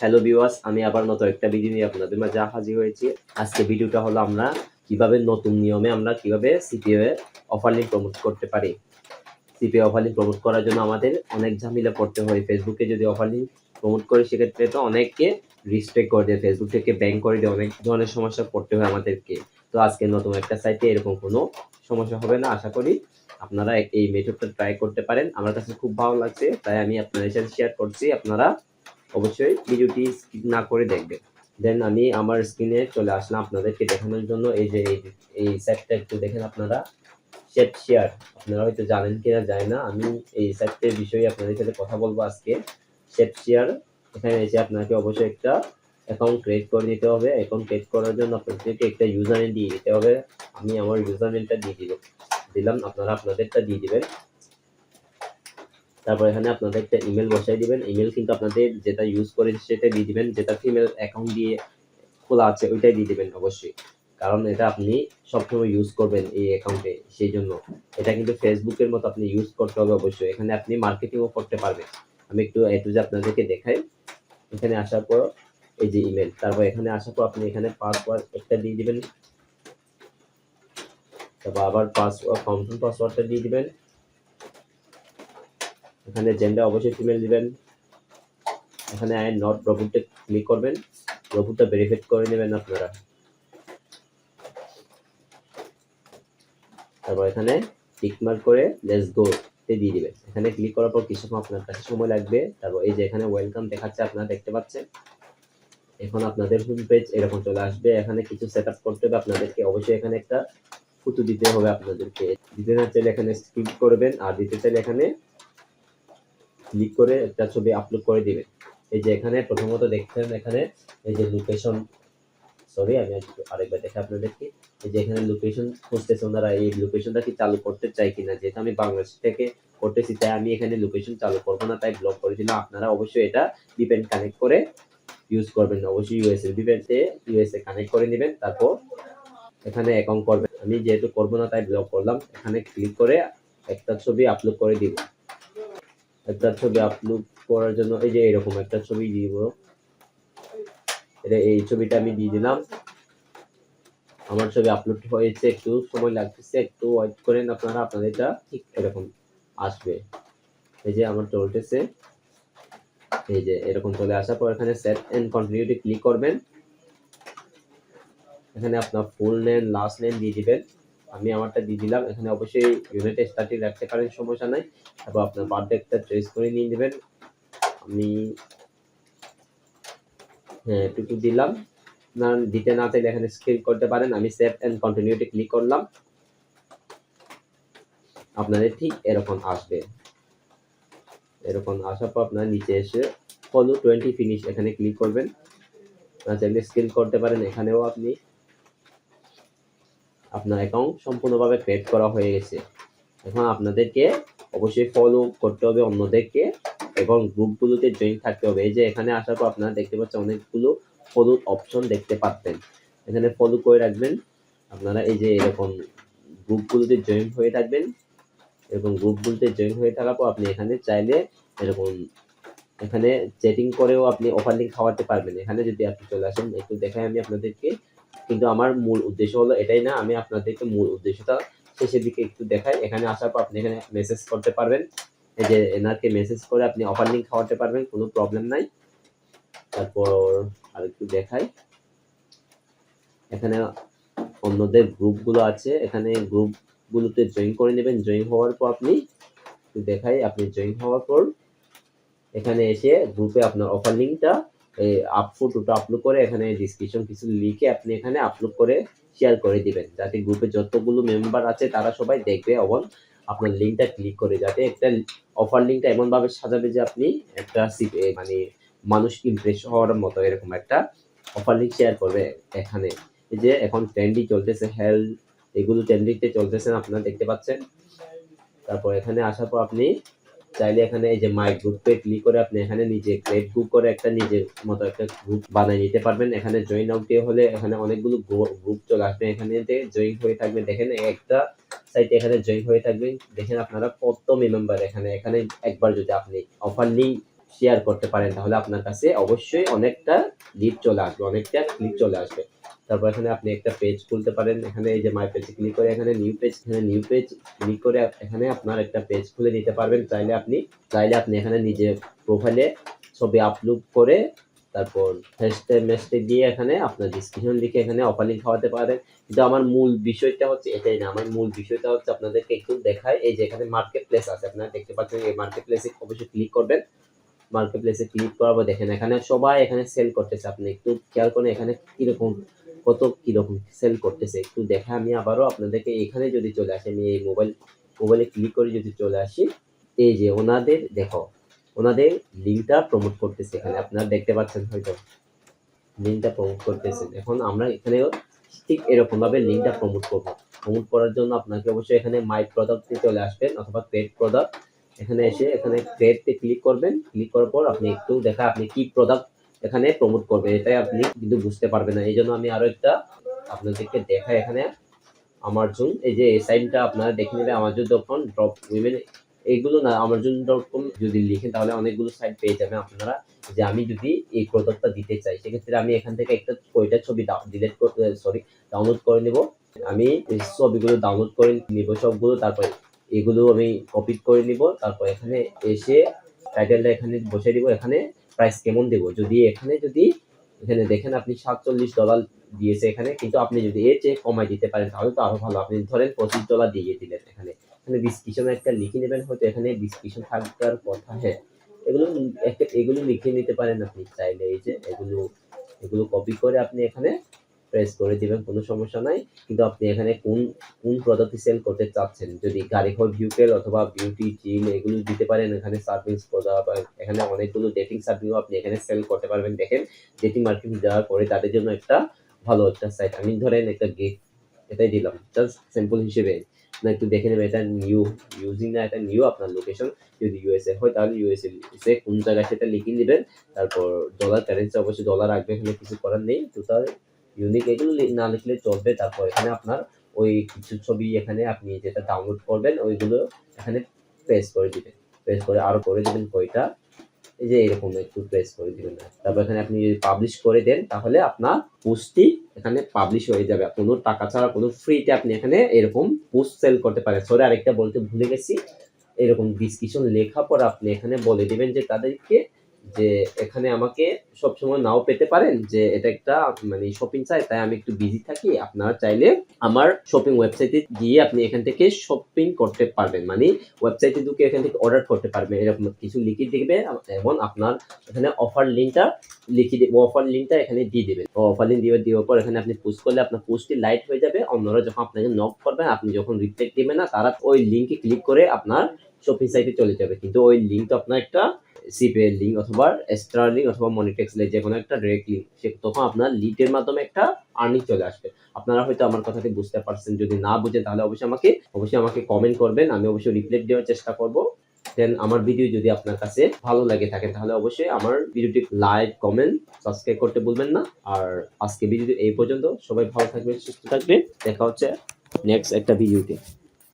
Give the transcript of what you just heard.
Hello viewers আমি আবার নতুন একটা ভিডিও নিয়ে আপনাদের মাঝে হাজির হয়েছি। আজকে ভিডিওটা হলো আমরা কীভাবে নতুন নিয়মে আমরা কীভাবে সিপিও এ অফার লিঙ্ক প্রমোট করতে পারি। সিপিও অফার লিঙ্ক প্রমোট করার জন্য আমাদের অনেক ঝামেলা পড়তে হয়। ফেসবুকে যদি অফার লিঙ্ক প্রমোট করি, সেক্ষেত্রে তো অনেককে রিস্ট্রিক্ট করে দেয়। ফেসবুক থেকে ব্যান করে দেয়। অনেক ধরনের সমস্যা পড়তে হয় আমাদেরকে। তো আজকে নতুন একটা সাইটে এরকম কোনো সমস্যা হবে না। আশা করি আপনারা এই মেথডটা ট্রাই করতে পারেন। আমার কাছে খুব ভালো লাগছে, তাই আমি আপনাদের সাথে শেয়ার করছি। আপনারা অবশ্যই ভিডিওটি স্কিপ না করে দেখবেন। দেন আমি আমার স্ক্রিনে চলে আসলাম আপনাদেরকে দেখানোর জন্য। এই যে এই- সেটটা একটু দেখেন আপনারা। শেপ শেয়ার আপনারা হয়তো জানেন কিনা যায় না। আমি এই সেটটির বিষয়ে আপনাদের সাথে কথা বলব আজকে। শেপ শেয়ার এখানে এসে আপনাকে অবশ্যই একটা অ্যাকাউন্ট ক্রিয়েট করে নিতে হবে। অ্যাকাউন্ট ক্রিয়েট করার জন্য আপনাদেরকে একটা ইউজার নেম দিয়ে দিতে হবে। আমি আমার ইউজার নেমটা দিয়ে দিব। দিলাম, আপনারা আপনাদেরটা দিয়ে দিবেন। তারপর এখানে আপনাদের একটা ইমেল বসাই দিবেন। ইমেল কিন্তু আপনাদের যেটা ইউজ করে সেটা দিয়ে দিবেন, যেটা ফিমেল অ্যাকাউন্ট দিয়ে খোলা আছে ওইটাই দিয়ে দিবেন অবশ্যই। কারণ এটা আপনি সবসময় ইউজ করবেন এই অ্যাকাউন্টে সেই জন্য। এটা কিন্তু ফেসবুকের মতো আপনি ইউজ করতে হবে অবশ্যই। এখানে আপনি মার্কেটিংও করতে পারবেন। আমি একটু একটু যে আপনাদেরকে দেখাই। এখানে আসার পর এই যে ইমেল তারপর এখানে আসার পর আপনি এখানে পাসওয়ার্ড একটা দিয়ে দিবেন। তারপর আবার পাসওয়ার্ড কনফার্ম পাসওয়ার্ডটা দিয়ে দিবেন। এখানে জেন্ডার অবশ্যই ফিমেল দিবেন। এখানে আই নট রবুটে ক্লিক করবেন। রবুটটা ভেরিফাই করে নেবেন আপনারা। তারপর এখানে টিক মার্ক করে লেটস গো তে দিয়ে দিবেন। এখানে ক্লিক করার পর কিছু আপনার কাছে সময় লাগবে। তারপর এই যে এখানে ওয়েলকাম দেখাচ্ছে, আপনারা দেখতে পাচ্ছেন। এখন আপনাদের হোম পেজ এরকম চলে আসবে। এখানে কিছু সেট করতে হবে। আপনাদেরকে অবশ্যই এখানে একটা ফটো দিতে হবে আপনাদেরকে। দিতে না চাইলে এখানে স্কিপ করবেন। আর দিতে চাইলে এখানে ক্লিক করে একটা ছবি আপলোড করে দিবেন। এই যে এখানে প্রথমত দেখছেন এখানে এই যে লোকেশন সরি আমি আরেকবার দেখে আপনাদেরকে। যে এখানে লোকেশন খুঁজতেছে ওনারা, এই লোকেশনটা কি চালু করতে চাই কিনা? যেহেতু আমি বাংলাদেশ থেকে করতেছি, তাই আমি এখানে লোকেশন চালু করব না, তাই ব্লক করে দিলাম আপনারা অবশ্যই এটা ডিপেন্ড কানেক্ট করে ইউজ করবেন। অবশ্যই ইউএসএ ডিপেন্ডে ইউএসএ কানেক্ট করে নেবেন, তারপর এখানে অ্যাকাউন্ট করবেন। আমি যেহেতু করব না, তাই ব্লক করলাম। এখানে ক্লিক করে একটা ছবি আপলোড করে দিব। একটা ছবি আপলোড করার জন্য এই যে এরকম একটা ছবি দিব। এটা এই ছবিটা আমি দিয়ে দিলাম। আমার ছবি আপলোড হয়েছে একটু সময় লাগতেছে একটু ওয়েট করেন আপনারা আপনাদের এটা ঠিক। এরকম আসবে। এই যে আমার চলতেছে। এই যে এরকম চলে আসার পর এখানে সেট এন্ড কন্টিনিউটি ক্লিক করবেন। এখানে আপনার ফুল নেম লাস্ট নেম দিয়ে দিবেন। আমি আমারটা দিয়ে দিলাম। এখানে অবশ্যই ইউনিট স্টার্টি রাখতে পারেন, সমস্যা নাই। তারপর আপনার বার্থডেটা চয়েস করে নিয়ে নেবেন। আমি হ্যাঁ এটুকু দিলাম। না, দিতে না চাইলে এখানে স্ক্রিন করতে পারেন। আমি সেভ অ্যান্ড কন্টিনিউটি ক্লিক করলাম। আপনাদের ঠিক এরকম আসবে। এরকম আসার পর আপনার নিচে এসে ফলো টোয়েন্টি ফিনিশ এখানে ক্লিক করবেন। না চাইলে স্ক্রিন করতে পারেন। এখানেও আপনি আপনার অ্যাকাউন্ট সম্পূর্ণভাবে ক্রিয়েট করা হয়ে গেছে। এখন আপনাদেরকে অবশ্যই ফলো করতে হবে অন্যদেরকে এবং গ্রুপগুলোতে জয়েন থাকতে হবে। এই যে এখানে আসার পর আপনারা দেখতে পাচ্ছেন অনেকগুলো ফলো অপশন দেখতে পাচ্ছেন। এখানে ফলো করে রাখবেন। আপনারা এই যে এরকম গ্রুপগুলোতে জয়েন হয়ে থাকবেন। এরকম গ্রুপগুলোতে জয়েন হয়ে থাকার পর আপনি এখানে চাইলে এরকম এখানে চেটিং করেও আপনি অফার লিঙ্ক খাওয়াতে পারবেন। এখানে যদি আপনি চলে আসেন, একটু দেখাই আমি আপনাদেরকে। কিন্তু আমার মূল উদ্দেশ্য হলো এটাই না, আমি আপনাদেরকে মূল উদ্দেশ্যটা শেষের দিকে একটু দেখাই। এখানে আসার পর আপনি এখানে মেসেজ করতে পারবেন। যে এনারকে মেসেজ করে আপনি অফার লিঙ্ক খাওয়াতে পারবেন, কোনো প্রবলেম নাই। তারপর আর একটু দেখাই। এখানে অন্যদের গ্রুপগুলো আছে। এখানে গ্রুপগুলোতে জয়েন করে নেবেন। জয়েন হওয়ার পর আপনি একটু দেখাই, আপনি জয়েন হওয়ার পর এখানে এসে গ্রুপে আপনার অফার লিঙ্কটা আপ ফটোটা আপলোড করে এখানে ডিসক্রিপশন কিছু লিখে আপনি এখানে আপলোড করে শেয়ার করে দিবেন। যাতে গ্রুপে যতগুলো মেম্বার আছে তারা সবাই দেখবে এবং আপনার লিঙ্কটা ক্লিক করে যাতে একটা অফার লিঙ্কটা এমনভাবে সাজাবে যে আপনি একটা মানে মানুষ ইমপ্রেস হওয়ার মতো এরকম একটা অফার লিঙ্ক শেয়ার করবে এখানে। যে এখন ট্রেন্ডি চলতেছে হেলথ এগুলো ট্রেন্ডিংতে চলতেছে, আপনারা দেখতে পাচ্ছেন। তারপর এখানে আসার পর আপনি চাইলে এখানে এই যে মাই গ্রুপে ক্লিক করে আপনি এখানে নিজে ক্রিয়েট গ্রুপ করে একটা নিজের মতো একটা গ্রুপ বানিয়ে নিতে পারবেন। এখানে জয়েন আউট হলে এখানে অনেকগুলো গ্রুপ চলে আসবে। এখানে জয়েন হয়ে থাকবে, দেখেন একটা সাইটে এখানে জয়েন হয়ে থাকবেন দেখেন আপনারা কত মেম্বার এখানে। এখানে একবার যদি আপনি অফার লিঙ্ক শেয়ার করতে পারেন, তাহলে আপনার কাছে অবশ্যই অনেকটা লিড চলে আসবে, অনেকটা ক্লিক চলে আসবে। তারপর এখানে আপনি একটা পেজ খুলতে পারেন। এখানে এই যে মাই পেজে ক্লিক করে এখানে নিউ পেজ এখানে নিউ পেজ ক্লিক করে এখানে আপনার একটা পেজ খুলে নিতে পারবেন। চাইলে আপনি চাইলে আপনি এখানে নিজে প্রোফাইলে ছবি আপলোড করে তারপর হ্যাশট্যাগ ম্যাশট্যাগ দিয়ে এখানে আপনার ডিসক্রিপশন লিখে এখানে অফার লিঙ্ক খাওয়াতে পারেন। কিন্তু আমার মূল বিষয়টা হচ্ছে এটাই না। আমার মূল বিষয়টা হচ্ছে আপনাদেরকে একটু দেখায় এই যে এখানে মার্কেট প্লেস আছে, আপনারা দেখতে পাচ্ছেন এই মার্কেট প্লেসে অবশ্যই ক্লিক করবেন। মার্কেট প্লেসে ক্লিক পর দেখেন এখানে সবাই এখানে সেল করতেছে। আপনি একটু খেয়াল করেন এখানে কীরকম কত কীরকম সেল করতেছে একটু দেখা আমি আবারও আপনাদেরকে এখানে যদি চলে আসি, আমি এই মোবাইল মোবাইলে ক্লিক করে যদি চলে আসি, এই যে ওনাদের, দেখো, ওনাদের লিঙ্কটা প্রমোট করতেছে এখানে। আপনারা দেখতে পাচ্ছেন হয়তো লিঙ্কটা প্রমোট করতেছে। এখন আমরা এখানেও ঠিক এরকমভাবে লিঙ্কটা প্রমোট করব। প্রমোট করার জন্য আপনাকে অবশ্যই এখানে মাই প্রোডাক্টে চলে আসবেন অথবা ক্রেড প্রোডাক্ট এখানে এসে এখানে ক্রেডতে ক্লিক করবেন। ক্লিক করার পর আপনি একটু দেখা আপনি কি প্রোডাক্ট এখানে প্রমোট করবেন এটাই আপনি কিন্তু বুঝতে পারবেন না। এই জন্য আমি আরও একটা আপনাদেরকে দেখা এখানে। আমার জুন এই যে এই সাইনটা আপনারা দেখে নেবে আমার জন্য যখন ড্রপ উইমেন এইগুলো না আমার জন্য ডট কম যদি লিখেন, তাহলে অনেকগুলো সাইট পেয়ে যাবেন আপনারা। যে আমি যদি এই প্রোডাক্টটা দিতে চাই, সেক্ষেত্রে আমি এখান থেকে একটা কয়টা ছবি ডিলিট করতে সরি ডাউনলোড করে নেব। আমি ছবিগুলো ডাউনলোড করে নিব, সবগুলো, তারপর এগুলো আমি কপি করে নিব। তারপর এখানে এসে টাইটেলটা এখানে বসে দিব, এখানে প্রাইস কেমন দেব? যদি এখানে যদি, এখানে দেখেন আপনি সাতচল্লিশ ডলার দিয়েছে এখানে, কিন্তু আপনি যদি এর চেয়ে কমাই দিতে পারেন, তাহলে তো আরও ভালো। আপনি ধরেন পঁচিশ ডলার দিয়ে দিলেন এখানে। এখানে ডিসক্রিপশনে একটা লিখে নেবেন, হয়তো এখানে ডিসক্রিপশন থাকার কথা হ্যাঁ। এগুলো একটা- এগুলো লিখে নিতে পারেন আপনি চাইলে, এই যে এগুলো এগুলো কপি করে আপনি এখানে প্রেস করে দিবেন, কোনো সমস্যা নাই। কিন্তু আপনি এখানে কোন কোন প্রোডাক্ট সেল করতে চাচ্ছেন? যদি গাড়ি হয় ভিউকেল অথবা বিউটি জিম এগুলো দিতে পারেন, এখানে সার্ভিস প্রোডাক্ট এখানে অনেকগুলো ডেটিং সার্ভিসও আপনি এখানে সেল করতে পারবেন। দেখেন ডেটিং মার্কেটিং যারা করে তাদের জন্য একটা ভালো একটা সাইট আমি ধরেন একটা গিফট এটাই দিলাম জাস্ট সিম্পল হিসেবে। না একটু দেখে নেবেন, এটা নিউ ইউজিং না, এটা নিউ আপনার লোকেশন যদি ইউএসএ হয়, তাহলে ইউএসএ সে কোন জায়গায় সেটা লিখে নেবেন। তারপর ডলার কারেন্সি অবশ্যই ডলার রাখবে এখানে কিছু করার নেই। টোটাল ইউনিক এগুলো না লিখলে চলবে। তারপর এখানে আপনার ওই কিছু ছবি এখানে আপনি যেটা ডাউনলোড করবেন, ওইগুলো এখানে প্রেস করে দিবেন। প্রেস করে আরও করে দেবেন কয়টা এই যে এরকম একটু প্রেস করে দিবেন। তারপর এখানে আপনি যদি পাবলিশ করে দেন, তাহলে আপনার পোস্টটি এখানে পাবলিশ হয়ে যাবে। কোনো টাকা ছাড়া, কোনো ফ্রিতে আপনি এখানে এরকম পোস্ট সেল করতে পারেন। সরি, আরেকটা বলতে ভুলে গেছি। এরকম ডিসক্রিপশন লেখা পর আপনি এখানে বলে দেবেন যে তাদেরকে যে এখানে আমাকে সবসময় নাও পেতে পারেন যে এটা একটা মানে শপিং সাইট তাই আমি একটু বিজি থাকি। আপনারা চাইলে আমার শপিং ওয়েবসাইটে গিয়ে আপনি এখান থেকে শপিং করতে পারবেন। মানে ওয়েবসাইটে ঢুকে এখান থেকে অর্ডার করতে পারবেন। এরকম কিছু লিখে দিবে, এবং আপনার এখানে অফার লিঙ্কটা লিখে দেবে অফার লিঙ্কটা এখানে দিয়ে দেবেন অফার লিঙ্ক দিয়ে, দেওয়ার পর এখানে আপনি পোস্ট করলে আপনার পোস্টটি লাইট হয়ে যাবে। অন্যরা যখন আপনাকে নক করবেন আপনি যখন রিপ্লাই দিবেন না, তারা ওই লিঙ্কে ক্লিক করে আপনার শপিং সাইটে চলে যাবে। কিন্তু ওই লিঙ্কটা আপনার একটা সিপে লিঙ্ক অথবা স্টার লিঙ্ক অথবা মনিটেক্স লিঙ্ক যে কোনো একটা ডিরেক্ট লিঙ্ক সে তখন আপনার লিডের মাধ্যমে একটা আর্নিং চলে আসবে। আপনারা হয়তো আমার কথাটি বুঝতে পারছেন, যদি না বুঝেন তাহলে অবশ্যই আমাকে অবশ্যই আমাকে কমেন্ট করবেন, আমি অবশ্যই রিপ্লাই দেওয়ার চেষ্টা করব। দেন আমার ভিডিও যদি আপনার কাছে ভালো লাগে থাকে, তাহলে অবশ্যই আমার ভিডিওটি লাইক কমেন্ট সাবস্ক্রাইব করতে ভুলবেন না। আর আজকে ভিডিও এই পর্যন্ত, সবাই ভালো থাকবেন, সুস্থ থাকবেন, দেখা হচ্ছে নেক্সট একটা ভিডিওতে